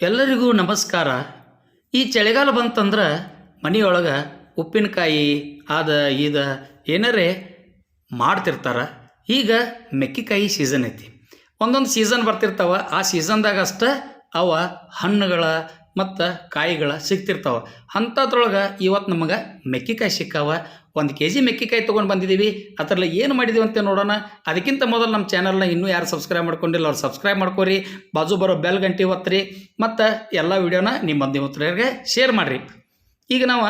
ಎಲ್ಲರಿಗೂ ನಮಸ್ಕಾರ. ಈ ಚಳಿಗಾಲ ಬಂತಂದ್ರೆ ಮನೆಯೊಳಗೆ ಉಪ್ಪಿನಕಾಯಿ, ಆದ, ಈದ ಏನಾರೇ ಮಾಡ್ತಿರ್ತಾರೆ. ಈಗ ಮೆಕ್ಕಿಕಾಯಿ ಸೀಸನ್ ಐತಿ. ಒಂದೊಂದು ಸೀಸನ್ ಬರ್ತಿರ್ತಾವ. ಆ ಸೀಸನ್ದಾಗ ಅಷ್ಟೇ ಅವ ಹಣ್ಣುಗಳ ಮತ್ತು ಕಾಯಿಗಳು ಸಿಗ್ತಿರ್ತಾವೆ. ಅಂಥದ್ರೊಳಗೆ ಇವತ್ತು ನಮಗೆ ಮೆಕ್ಕಿಕಾಯಿ ಸಿಕ್ಕಾವ. ಒಂದು ಕೆ ಜಿ ಮೆಕ್ಕಿಕಾಯಿ ತೊಗೊಂಡು ಬಂದಿದ್ದೀವಿ ಅದರಲ್ಲಿ ಏನು ಮಾಡಿದ್ದೀವಿ ಅಂತ ನೋಡೋಣ. ಅದಕ್ಕಿಂತ ಮೊದಲು ನಮ್ಮ ಚಾನಲ್ನ ಇನ್ನೂ ಯಾರು ಸಬ್ಸ್ಕ್ರೈಬ್ ಮಾಡ್ಕೊಂಡಿಲ್ಲ ಅವ್ರು ಸಬ್ಸ್ಕ್ರೈಬ್ ಮಾಡ್ಕೊರಿ. ಬಾಜು ಬರೋ ಬೆಲ್ ಗಂಟೆ ಒತ್ತಿರಿ ಮತ್ತು ಎಲ್ಲ ವೀಡಿಯೋನ ನಿಮ್ಮ ಬಂದಿ ಮಿತ್ರರಿಗೆ ಶೇರ್ ಮಾಡಿರಿ. ಈಗ ನಾವು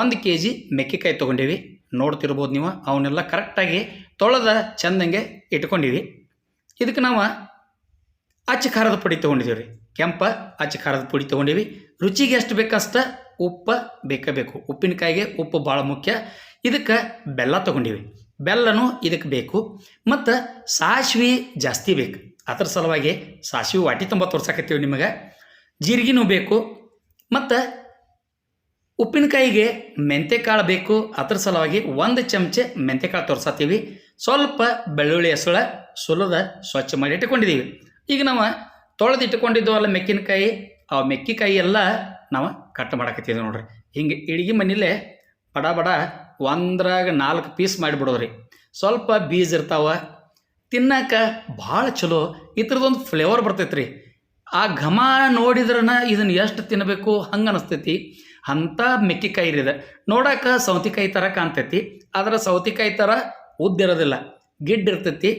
ಒಂದು ಕೆ ಜಿ ಮೆಕ್ಕಿಕಾಯಿ ತೊಗೊಂಡೀವಿ. ನೋಡ್ತಿರ್ಬೋದು ನೀವು. ಅವನ್ನೆಲ್ಲ ಕರೆಕ್ಟಾಗಿ ತೊಳೆದ ಚಂದಂಗೆ ಇಟ್ಕೊಂಡಿವಿ. ಇದಕ್ಕೆ ನಾವು ಅಚ್ಚ ಖಾರದ ಪುಡಿ ತೊಗೊಂಡಿದ್ದೀವಿ ರೀ ಕೆಂಪ ಅಚ್ಚ ಖಾರದ ಪುಡಿ ತೊಗೊಂಡೀವಿ. ರುಚಿಗೆ ಎಷ್ಟು ಬೇಕಷ್ಟ ಉಪ್ಪು ಬೇಕೇ ಬೇಕು ಉಪ್ಪಿನಕಾಯಿಗೆ ಉಪ್ಪು ಭಾಳ ಮುಖ್ಯ. ಇದಕ್ಕೆ ಬೆಲ್ಲ ತೊಗೊಂಡೀವಿ. ಬೆಲ್ಲನೂ ಇದಕ್ಕೆ ಬೇಕು. ಮತ್ತು ಸಾಸಿವೆ ಜಾಸ್ತಿ ಬೇಕು. ಅದ್ರ ಸಲುವಾಗಿ ಸಾಸಿವೆ ವಾಟಿ ತುಂಬ ತೋರ್ಸಾಕತ್ತೀವಿ ನಿಮಗೆ. ಜೀರಿಗೆನೂ ಬೇಕು. ಮತ್ತು ಉಪ್ಪಿನಕಾಯಿಗೆ ಮೆಂತೆಕಾಳು ಬೇಕು. ಅದ್ರ ಸಲುವಾಗಿ ಒಂದು ಚಮಚೆ ಮೆಂತೆಕಾಳು ತೋರ್ಸತ್ತೀವಿ ಸ್ವಲ್ಪ ಬೆಳ್ಳುಳ್ಳಿ ಹೆಸಳ ಸುಲದ ಸ್ವಚ್ಛ ಮಾಡಿ ಇಟ್ಕೊಂಡಿದ್ದೀವಿ ಈಗ ನಾವು ತೊಳೆದು ಇಟ್ಕೊಂಡಿದ್ದೀವಲ್ಲ ಮೆಕ್ಕಿನಕಾಯಿ, ಆ ಮೆಕ್ಕಿಕಾಯಿ ಎಲ್ಲ ನಾವು ಕಟ್ ಮಾಡಕತ್ತೀವಿ ನೋಡ್ರಿ. ಹಿಂಗೆ ಇಡಿಗೆ ಮನೇಲೆ ಬಡ ಬಡ ಒಂದ್ರಾಗ ನಾಲ್ಕು ಪೀಸ್ ಮಾಡಿಬಿಡೋರಿ ಸ್ವಲ್ಪ ಬೀಜ ಇರ್ತಾವ, ತಿನ್ನಕ ಭಾಳ ಚಲೋ ಈ ಥರದೊಂದು ಫ್ಲೇವರ್ ಬರ್ತೈತ್ರಿ. ರೀ ಆ ಘಮ ನೋಡಿದ್ರನ ಇದನ್ನು ಎಷ್ಟು ತಿನ್ನಬೇಕು ಹಂಗೆ ಅನಿಸ್ತೈತಿ. ಅಂಥ ಮೆಕ್ಕಿಕಾಯಿ ಇದೆ. ನೋಡಕ್ಕೆ ಸೌತಿಕಾಯಿ ಥರ ಕಾಣ್ತೈತಿ, ಆದ್ರೆ ಸೌತಿಕಾಯಿ ಥರ ಉದ್ದಿರೋದಿಲ್ಲ ಗಿಡ್ಡಿರ್ತೈತಿ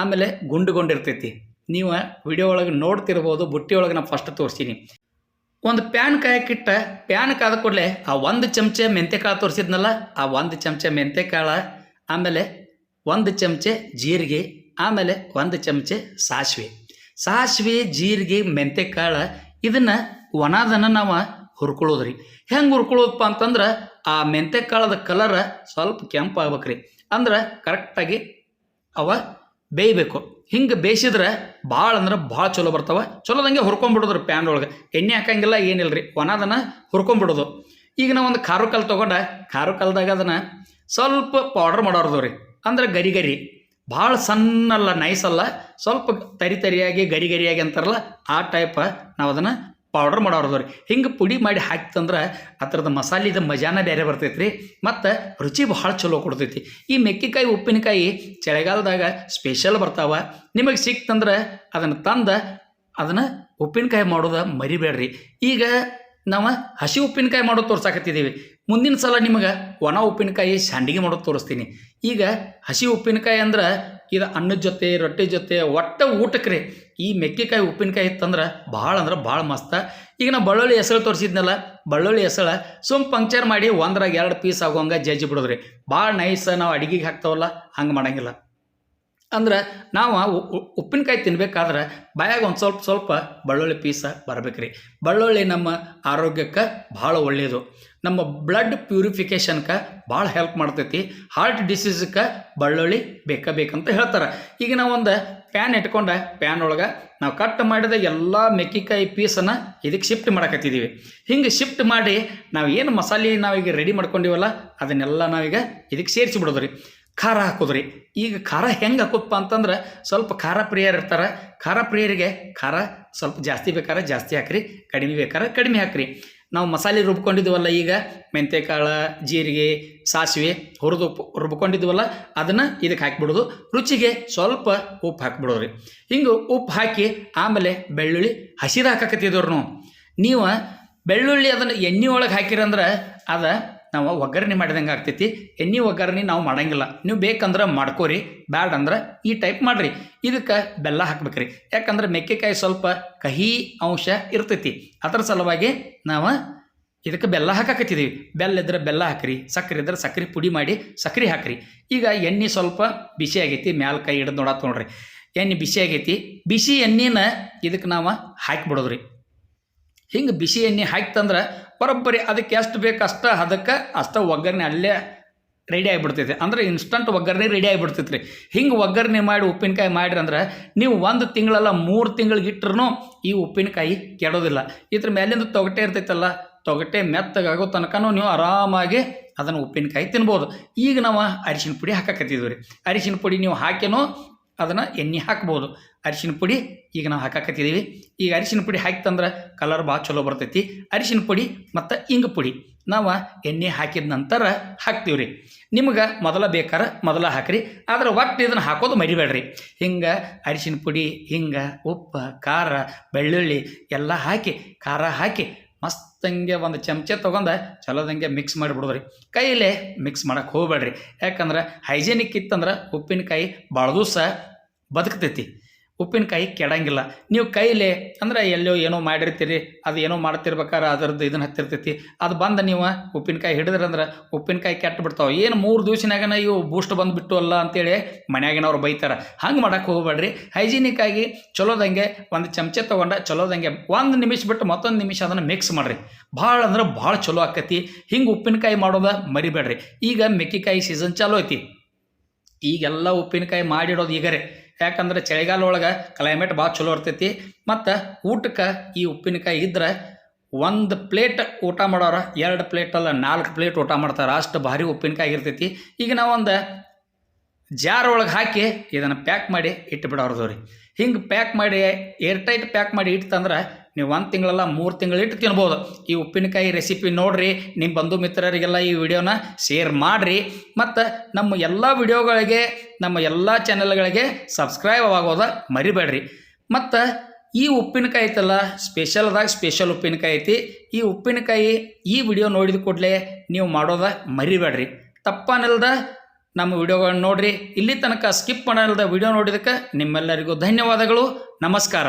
ಆಮೇಲೆ ಗುಂಡು ಗುಂಡಿರ್ತೈತಿ ನೀವು ವಿಡಿಯೋ ಒಳಗೆ ನೋಡ್ತಿರ್ಬೋದು, ಬುಟ್ಟಿ ಒಳಗೆ ನಾನು ಫಸ್ಟ್ ತೋರಿಸ್ತೀನಿ ಒಂದು ಪ್ಯಾನ್ ಕಾಯಕ್ಕಿಟ್ಟ, ಪ್ಯಾನ್ ಕಾದ ಕೂಡಲೇ ಆ ಒಂದು ಚಮಚೆ ಮೆಂತೆಕಾಳು ತೋರಿಸಿದ್ನಲ್ಲ, ಆ ಒಂದು ಚಮಚೆ ಮೆಂತೆಕಾಳು, ಆಮೇಲೆ ಒಂದು ಚಮಚೆ ಜೀರಿಗೆ, ಆಮೇಲೆ ಒಂದು ಚಮಚೆ ಸಾಸಿವೆ. ಸಾಸಿವೆ, ಜೀರಿಗೆ, ಮೆಂತೆಕಾಳು, ಇದನ್ನು ಒಣದನ್ನು ನಾವು ಹುರ್ಕೊಳ್ಳೋದ್ರಿ ಹೆಂಗೆ ಹುರ್ಕೊಳ್ಳೋದಪ್ಪ ಅಂತಂದ್ರೆ ಆ ಮೆಂತೆಕಾಳದ ಕಲರ್ ಸ್ವಲ್ಪ ಕೆಂಪು ಆಗ್ಬೇಕು ರೀ ಅಂದ್ರೆ ಕರೆಕ್ಟಾಗಿ ಅವ ಬೇಯಬೇಕು. ಹಿಂಗೆ ಬೇಯಿಸಿದ್ರೆ ಭಾಳ ಅಂದ್ರೆ ಭಾಳ ಚಲೋ ಬರ್ತಾವೆ. ಚಲೋದಂಗೆ ಹುರ್ಕೊಂಬಿಡೋದ್ರಿ ಪ್ಯಾನ್ ಒಳಗೆ ಎಣ್ಣೆ ಹಾಕಂಗಿಲ್ಲ ಏನಿಲ್ಲ ರೀ ಒಣದನ್ನು ಹುರ್ಕೊಂಬಿಡೋದು. ಈಗ ನಾವು ಒಂದು ಖಾರ ಕಲ್ ತೊಗೊಂಡ ಖಾರ ಕಲ್ದಾಗ ಅದನ್ನು ಸ್ವಲ್ಪ ಪೌಡ್ರ್ ಮಾಡೋರ್ದು ರೀ. ಅಂದ್ರೆ ಗರಿ ಗರಿ. ಭಾಳ ಸಣ್ಣಲ್ಲ ನೈಸಲ್ಲ ಸ್ವಲ್ಪ ತರಿ ತರಿಯಾಗಿ, ಗರಿ ಗರಿಯಾಗಿ ಅಂತಾರಲ್ಲ, ಆ ಟೈಪ್ ನಾವು ಅದನ್ನು ಪೌಡ್ರ್ ಮಾಡೋರ್ದು ರೀ. ಹಿಂಗೆ ಪುಡಿ ಮಾಡಿ ಹಾಕ್ತಂದ್ರೆ ಅದ್ರದ್ದು ಮಸಾಲಿದ ಮಜಾನ ಬೇರೆ ಬರ್ತೈತೆ ರೀ ಮತ್ತು ರುಚಿ ಭಾಳ ಚಲೋ ಕೊಡ್ತೈತಿ. ಈ ಮೆಕ್ಕಿಕಾಯಿ, ಉಪ್ಪಿನಕಾಯಿ ಚಳಿಗಾಲದಾಗ ಸ್ಪೆಷಲ್ ಬರ್ತಾವೆ. ನಿಮಗೆ ಸಿಕ್ತಂದ್ರೆ ಅದನ್ನು ತಂದು ಅದನ್ನು ಉಪ್ಪಿನಕಾಯಿ ಮಾಡೋದು ಮರಿಬೇಡ್ರಿ. ಈಗ ನಾವು ಹಸಿ ಉಪ್ಪಿನಕಾಯಿ ಮಾಡೋದು ತೋರ್ಸಾಕತ್ತಿದ್ದೀವಿ ಮುಂದಿನ ಸಲ ನಿಮಗೆ ಒಣ ಉಪ್ಪಿನಕಾಯಿ ಸಂಡಿಗೆ ಮಾಡೋದು ತೋರಿಸ್ತೀನಿ. ಈಗ ಹಸಿ ಉಪ್ಪಿನಕಾಯಿ ಅಂದ್ರೆ ಇದು ಅನ್ನದ ಜೊತೆ, ರೊಟ್ಟಿ ಜೊತೆ ಒಟ್ಟ ಊಟಕ್ಕೆ ರೀ. ಈ ಮೆಕ್ಕೆಕಾಯಿ, ಉಪ್ಪಿನಕಾಯಿ ಇತ್ತಂದ್ರೆ ಭಾಳ ಅಂದ್ರೆ ಭಾಳ ಮಸ್ತ. ಈಗ ನಾ ಬಳ್ಳುಳ್ಳಿ ಹೆಸಳು ತೋರಿಸಿದ್ನಲ್ಲ, ಬೆಳ್ಳುಳ್ಳಿ ಹೆಸಳ ಸುಮ್ ಪಂಕ್ಚರ್ ಮಾಡಿ ಒಂದ್ರಾಗ ಎರಡು ಪೀಸ್ ಆಗೋಂಗೆ ಜಜ್ಜಿ ಬಿಡೋದ್ರಿ. ಭಾಳ ನೈಸ್ ನಾವು ಅಡಿಗೆಗೆ ಹಾಕ್ತಾವಲ್ಲ, ಹಂಗೆ ಮಾಡಂಗಿಲ್ಲ. ಅಂದ್ರೆ ನಾವು ಉಪ್ಪಿನಕಾಯಿ ತಿನ್ಬೇಕಾದ್ರೆ ಬಾಯಾಗ ಒಂದು ಸ್ವಲ್ಪ ಸ್ವಲ್ಪ ಬೆಳ್ಳುಳ್ಳಿ ಪೀಸ ಬರ್ಬೇಕು ರೀ ಬೆಳ್ಳುಳ್ಳಿ ನಮ್ಮ ಆರೋಗ್ಯಕ್ಕೆ ಭಾಳ ಒಳ್ಳೆಯದು ನಮ್ಮ ಬ್ಲಡ್ ಪ್ಯೂರಿಫಿಕೇಷನ್ಗೆ ಭಾಳ ಹೆಲ್ಪ್ ಮಾಡ್ತೈತಿ. ಹಾರ್ಟ್ ಡಿಸೀಸ್ಗೆ ಬೆಳ್ಳುಳ್ಳಿ ಬೇಕೇ ಬೇಕಂತ ಹೇಳ್ತಾರೆ. ಈಗ ನಾವು ಒಂದು ಪ್ಯಾನ್ ಇಟ್ಕೊಂಡ ಪ್ಯಾನ್ ಒಳಗೆ ನಾವು ಕಟ್ ಮಾಡಿದ ಎಲ್ಲ ಮೆಕ್ಕಿಕಾಯಿ ಪೀಸನ್ನು ಇದಕ್ಕೆ ಶಿಫ್ಟ್ ಮಾಡಕತ್ತಿದ್ದೀವಿ ಹಿಂಗೆ ಶಿಫ್ಟ್ ಮಾಡಿ ನಾವು ಏನು ಮಸಾಲೆ ನಾವೀಗ ರೆಡಿ ಮಾಡ್ಕೊಂಡಿವಲ್ಲ, ಅದನ್ನೆಲ್ಲ ನಾವೀಗ ಇದಕ್ಕೆ ಸೇರಿಸಿ ಬಿಡೋದ್ರಿ. ಖಾರ ಹಾಕೋದ್ರಿ. ಈಗ ಖಾರ ಹೆಂಗೆ ಹಾಕೋಪ್ಪ ಅಂತಂದ್ರೆ ಸ್ವಲ್ಪ ಖಾರ ಪ್ರಿಯರು ಇರ್ತಾರೆ. ಖಾರ ಪ್ರಿಯರಿಗೆ ಖಾರ ಸ್ವಲ್ಪ ಜಾಸ್ತಿ ಬೇಕಾದ್ರೆ ಜಾಸ್ತಿ ಹಾಕ್ರಿ, ಕಡಿಮೆ ಬೇಕಾದ್ರೆ ಕಡಿಮೆ ಹಾಕ್ರಿ. ನಾವು ಮಸಾಲೆ ರುಬ್ಕೊಂಡಿದ್ವಲ್ಲ ಈಗ, ಮೆಂತ್ಯಕಾಳು, ಜೀರಿಗೆ, ಸಾಸಿವೆ ಹುರಿದು ರುಬ್ಕೊಂಡಿದ್ವಲ್ಲ, ಅದನ್ನು ಇದಕ್ಕೆ ಹಾಕಿಬಿಡೋದು. ರುಚಿಗೆ ಸ್ವಲ್ಪ ಉಪ್ಪು ಹಾಕಿಬಿಡೋರಿ ಹಿಂಗೆ ಉಪ್ಪು ಹಾಕಿ ಆಮೇಲೆ ಬೆಳ್ಳುಳ್ಳಿ ಹಸಿದ ಹಾಕಕತ್ತಿದ್ರು ನೀವು. ಬೆಳ್ಳುಳ್ಳಿ ಅದನ್ನು ಎಣ್ಣೆ ಒಳಗೆ ಹಾಕಿರಂದ್ರೆ ಅದ ನಾವು ಒಗ್ಗರಣೆ ಮಾಡಿದಂಗೆ ಆಗ್ತೈತಿ. ಎಣ್ಣೆ ಒಗ್ಗರಣೆ ನಾವು ಮಾಡೋಂಗಿಲ್ಲ. ನೀವು ಬೇಕಂದ್ರೆ ಮಾಡ್ಕೋರಿ, ಬ್ಯಾಡ ಅಂದ್ರೆ ಈ ಟೈಪ್ ಮಾಡಿರಿ. ಇದಕ್ಕೆ ಬೆಲ್ಲ ಹಾಕ್ಬೇಕ್ರಿ. ಯಾಕಂದ್ರೆ ಮೆಕ್ಕೆಕಾಯಿ ಸ್ವಲ್ಪ ಕಹಿ ಅಂಶ ಇರ್ತೈತಿ. ಅದರ ಸಲುವಾಗಿ ನಾವು ಇದಕ್ಕೆ ಬೆಲ್ಲ ಹಾಕಾಕತ್ತಿದ್ದೀವಿ ಬೆಲ್ಲ ಇದ್ರೆ ಬೆಲ್ಲ ಹಾಕ್ರಿ ಸಕ್ಕರೆ ಇದ್ರೆ ಸಕ್ಕರೆ ಪುಡಿ ಮಾಡಿ ಸಕ್ಕರೆ ಹಾಕ್ರಿ. ಈಗ ಎಣ್ಣೆ ಸ್ವಲ್ಪ ಬಿಸಿ ಆಗೈತಿ, ಮ್ಯಾಲ ಕೈ ಹಿಡಿದು ನೋಡತ್ತ ನೋಡ್ರಿ. ಎಣ್ಣೆ ಬಿಸಿ ಆಗೈತಿ. ಬಿಸಿ ಎಣ್ಣೆನ ಇದಕ್ಕೆ ನಾವು ಹಾಕಿಬಿಡೋದ್ರಿ. ಹಿಂಗೆ ಬಿಸಿ ಎಣ್ಣೆ ಹಾಕ್ತಂದ್ರೆ ಬರೋಬ್ಬರಿ ಅದಕ್ಕೆ ಎಷ್ಟು ಬೇಕು ಅಷ್ಟ ಅದಕ್ಕೆ ಅಷ್ಟ ಒಗ್ಗರಣೆ ಅಲ್ಲೇ ರೆಡಿ ಆಗಿಬಿಡ್ತೈತೆ. ಅಂದ್ರೆ ಇನ್ಸ್ಟಂಟ್ ಒಗ್ಗರಣೆ ರೆಡಿ ಆಗಿಬಿಡ್ತೈತೆ ರೀ ಹಿಂಗೆ ಒಗ್ಗರಣೆ ಮಾಡಿ ಉಪ್ಪಿನಕಾಯಿ ಮಾಡಿರಿ ಅಂದ್ರೆ ನೀವು ಒಂದು ತಿಂಗಳಲ್ಲ ಮೂರು ತಿಂಗಳಿಗೆ ಇಟ್ರೂ ಈ ಉಪ್ಪಿನಕಾಯಿ ಕೆಡೋದಿಲ್ಲ. ಇದ್ರ ಮೇಲಿಂದ ತೊಗಟೆ ಇರ್ತೈತಲ್ಲ, ತೊಗಟೆ ಮೆತ್ತಗಾಗೋ ತನಕನೂ ನೀವು ಆರಾಮಾಗಿ ಅದನ್ನು ಉಪ್ಪಿನಕಾಯಿ ತಿನ್ಬೋದು. ಈಗ ನಾವು ಅರಿಶಿನ ಪುಡಿ ಹಾಕಕತ್ತಿದ್ವಿ ರೀ. ಅರಿಶಿನ ಪುಡಿ ನೀವು ಹಾಕಿನೂ ಅದನ್ನು ಎಣ್ಣೆ ಹಾಕ್ಬೋದು. ಅರಿಶಿನ ಪುಡಿ ಈಗ ನಾವು ಹಾಕಾಕತ್ತಿದ್ದೀವಿ ಈಗ ಅರಿಶಿನ ಪುಡಿ ಹಾಕ್ತಂದ್ರೆ ಕಲರ್ ಭಾಳ ಚಲೋ ಬರ್ತೈತಿ. ಅರಿಶಿನ ಪುಡಿ ಮತ್ತು ಇಂಗ ಪುಡಿ ನಾವು ಎಣ್ಣೆ ಹಾಕಿದ ನಂತರ ಹಾಕ್ತೀವಿ ರೀ ನಿಮ್ಗೆ ಮೊದಲ ಬೇಕಾರ ಮೊದಲ ಹಾಕ್ರಿ. ಆದ್ರೆ ಒಟ್ಟು ಇದನ್ನು ಹಾಕೋದು ಮರಿಬೇಡ್ರಿ. ಹಿಂಗೆ ಅರಿಶಿನ ಪುಡಿ, ಹಿಂಗೆ ಉಪ್ಪು, ಖಾರ, ಬೆಳ್ಳುಳ್ಳಿ ಎಲ್ಲ ಹಾಕಿ, ಖಾರ ಹಾಕಿ ಮಸ್ತಂಗೆ ಒಂದು ಚಮಚೆ ತೊಗೊಂಡು ಚಲೋದಂಗೆ ಮಿಕ್ಸ್ ಮಾಡಿಬಿಡೋದ್ರಿ. ಕೈಯಲ್ಲೇ ಮಿಕ್ಸ್ ಮಾಡೋಕ್ಕೆ ಹೋಗ್ಬೇಡ್ರಿ. ಯಾಕಂದ್ರೆ ಹೈಜೀನಿಕ್ ಇತ್ತಂದ್ರೆ ಉಪ್ಪಿನಕಾಯಿ ಭಾಳ ದಿವಸ ಬದುಕ್ತೈತಿ. ಉಪ್ಪಿನಕಾಯಿ ಕೆಡಂಗಿಲ್ಲ. ನೀವು ಕೈಲೇ ಅಂದ್ರೆ ಎಲ್ಲೋ ಏನೋ ಮಾಡಿರ್ತೀರಿ, ಅದು ಏನೋ ಮಾಡ್ತಿರ್ಬೇಕಾದ್ರೆ ಅದರದ್ದು ಇದನ್ನ ಹತ್ತಿರ್ತೈತಿ. ಅದು ಬಂದು ನೀವು ಉಪ್ಪಿನಕಾಯಿ ಹಿಡಿದ್ರಂದ್ರೆ ಉಪ್ಪಿನಕಾಯಿ ಕೆಟ್ಟು ಬಿಡ್ತಾವೆ. ಏನು ಮೂರು ದಿವ್ಸನಾಗನ ಇವು ಬೂಸ್ಟ್ ಬಂದುಬಿಟ್ಟು ಅಲ್ಲ ಅಂತೇಳಿ ಮನ್ಯಾಗಿನವ್ರು ಬೈತಾರೆ. ಹಂಗೆ ಮಾಡಕ್ಕೆ ಹೋಗ್ಬೇಡ್ರಿ. ಹೈಜಿನಿಕ್ ಆಗಿ ಚಲೋದಂಗೆ ಒಂದು ಚಮಚೆ ತೊಗೊಂಡ ಚಲೋದಂಗೆ ಒಂದು ನಿಮಿಷ ಬಿಟ್ಟು ಮತ್ತೊಂದು ನಿಮಿಷ ಅದನ್ನು ಮಿಕ್ಸ್ ಮಾಡಿರಿ. ಭಾಳ ಅಂದ್ರೆ ಭಾಳ ಚಲೋ ಆಕತಿ. ಹಿಂಗೆ ಉಪ್ಪಿನಕಾಯಿ ಮಾಡೋದ ಮರಿಬೇಡ್ರಿ. ಈಗ ಮೆಕ್ಕಿಕಾಯಿ ಸೀಸನ್ ಚಾಲೂ ಐತಿ. ಈಗೆಲ್ಲ ಉಪ್ಪಿನಕಾಯಿ ಮಾಡಿಡೋದು ಈಗರೆ ಯಾಕಂದ್ರೆ ಚಳಿಗಾಲ ಒಳಗೆ ಕ್ಲೈಮೇಟ್ ಭಾಳ ಚಲೋ ಇರ್ತೈತಿ. ಮತ್ತು ಊಟಕ್ಕೆ ಈ ಉಪ್ಪಿನಕಾಯಿ ಇದ್ರೆ ಒಂದು ಪ್ಲೇಟ್ ಊಟ ಮಾಡೋರ, ಎರಡು ಅಲ್ಲ, ನಾಲ್ಕು ಪ್ಲೇಟ್ ಊಟ ಮಾಡ್ತಾರೆ. ಅಷ್ಟು ಭಾರಿ ಉಪ್ಪಿನಕಾಯಿ ಇರ್ತೈತಿ. ಈಗ ನಾವು ಒಂದು ಜಾರ್ ಒಳಗೆ ಹಾಕಿ ಇದನ್ನು ಪ್ಯಾಕ್ ಮಾಡಿ ಇಟ್ಟು ಬಿಡೋರ್ದು ರೀ ಹಿಂಗೆ ಪ್ಯಾಕ್ ಮಾಡಿ ಏರ್ ಟೈಟ್ ಪ್ಯಾಕ್ ಮಾಡಿ ಇಟ್ಟಂದ್ರೆ ನೀವು ಒಂದು ತಿಂಗಳಲ್ಲ ಮೂರು ತಿಂಗಳಿಟ್ಟು ತಿನ್ಬೋದು. ಈ ಉಪ್ಪಿನಕಾಯಿ ರೆಸಿಪಿ ನೋಡಿರಿ ನಿಮ್ಮ ಬಂಧು ಮಿತ್ರರಿಗೆಲ್ಲ ಈ ವಿಡಿಯೋನ ಶೇರ್ ಮಾಡಿರಿ. ಮತ್ತು ನಮ್ಮ ಎಲ್ಲ ವಿಡಿಯೋಗಳಿಗೆ, ನಮ್ಮ ಎಲ್ಲ ಚಾನೆಲ್ಗಳಿಗೆ ಸಬ್ಸ್ಕ್ರೈಬ್ ಆಗೋದ ಮರಿಬೇಡ್ರಿ. ಮತ್ತು ಈ ಉಪ್ಪಿನಕಾಯಿ ಐತಲ್ಲ ಸ್ಪೆಷಲ್ದಾಗ ಸ್ಪೆಷಲ್ ಉಪ್ಪಿನಕಾಯಿ ಐತಿ. ಈ ಉಪ್ಪಿನಕಾಯಿ ಈ ವಿಡಿಯೋ ನೋಡಿದ ಕೂಡಲೇ ನೀವು ಮಾಡೋದ ಮರಿಬೇಡ್ರಿ. ತಪ್ಪನಿಲ್ದ ನಮ್ಮ ವಿಡಿಯೋಗಳನ್ನ ನೋಡಿರಿ. ಇಲ್ಲಿ ತನಕ ಸ್ಕಿಪ್ ಮಾಡಲ್ದ ವಿಡಿಯೋ ನೋಡಿದಕ್ಕೆ ನಿಮ್ಮೆಲ್ಲರಿಗೂ ಧನ್ಯವಾದಗಳು. ನಮಸ್ಕಾರ.